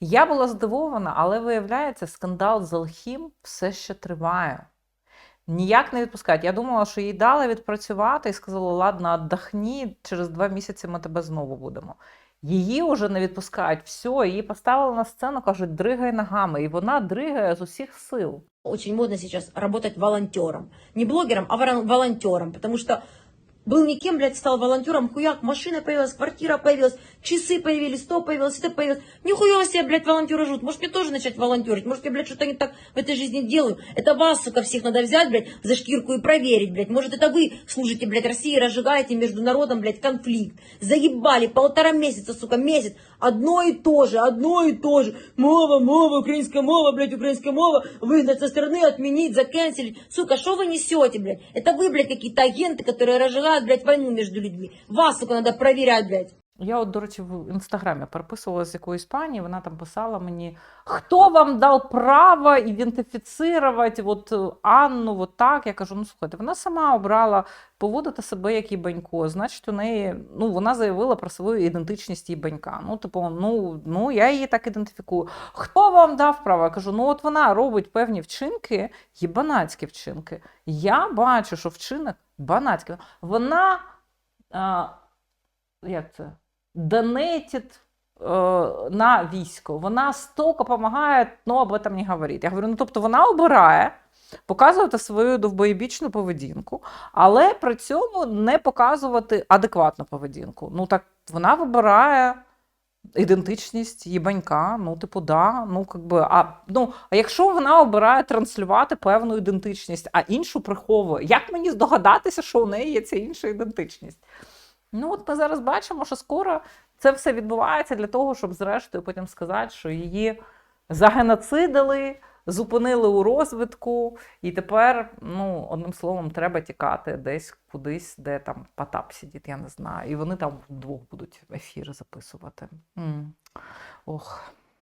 Я була здивована, але виявляється, скандал з Алхім все ще триває. Ніяк не відпускають. Я думала, що їй дали відпрацювати і сказали, ладно, отдохні, через два місяці ми тебе знову будемо. Її вже не відпускають. Все, її поставили на сцену, кажуть, дригай ногами. І вона дригає з усіх сил. Очень модно сейчас работать волонтером. Не блогером, а волонтером. Потому что был никем, блядь, стал волонтером. Хуяк, машина появилась, квартира появилась, часы появились, то появилось, это появилось. Нихуя себе, блядь, волонтеры живут. Может, мне тоже начать волонтерить? Может, я, блядь, что-то не так в этой жизни делаю? Это вас, сука, всех надо взять, блядь, за шкирку и проверить, блядь. Может, это вы служите, блядь, России, разжигаете между народом, блядь, конфликт. Заебали, полтора месяца, сука, месяц. Одно и то же, одно и то же. Мова, мова, украинская мова, блядь, украинская мова. Выгнать со страны, отменить, заканчивать. Сука, что вы несете, блядь? Это вы, блядь, какие-то агенты, которые разжигают, блядь, войну между людьми. Вас, сука, надо проверять, блядь. Я, от, до речі, в інстаграмі переписувалася з якоюсь пані, вона там писала мені: хто вам дав право ідентифіцирувати от е, Анну, от так? Я кажу: ну слухайте, вона сама обрала поводити себе як їбанько. Значить, у неї ну вона заявила про свою ідентичність їбанька. Ну, типу, ну, ну я її так ідентифікую. Хто вам дав право? Я кажу, ну от вона робить певні вчинки, їбанацькі вчинки. Я бачу, що вчинок банацький. Вона. А, як це? Донетить е, на військо. Вона столько допомагає, ну об этом не говорить. Я говорю, ну тобто вона обирає показувати свою довбоєбічну поведінку, але при цьому не показувати адекватну поведінку. Ну так вона вибирає. Ідентичність їбанька, ну, типу, да. Ну, как би, а, ну, а якщо вона обирає транслювати певну ідентичність, а іншу приховує, як мені здогадатися, що у неї є ця інша ідентичність? Ну, от ми зараз бачимо, що скоро це все відбувається для того, щоб зрештою потім сказати, що її загеноцидили, зупинили у розвитку, і тепер, ну, одним словом, треба тікати десь кудись, де там Потап сидить, я не знаю. І вони там вдвох будуть ефіри записувати. М. Ох.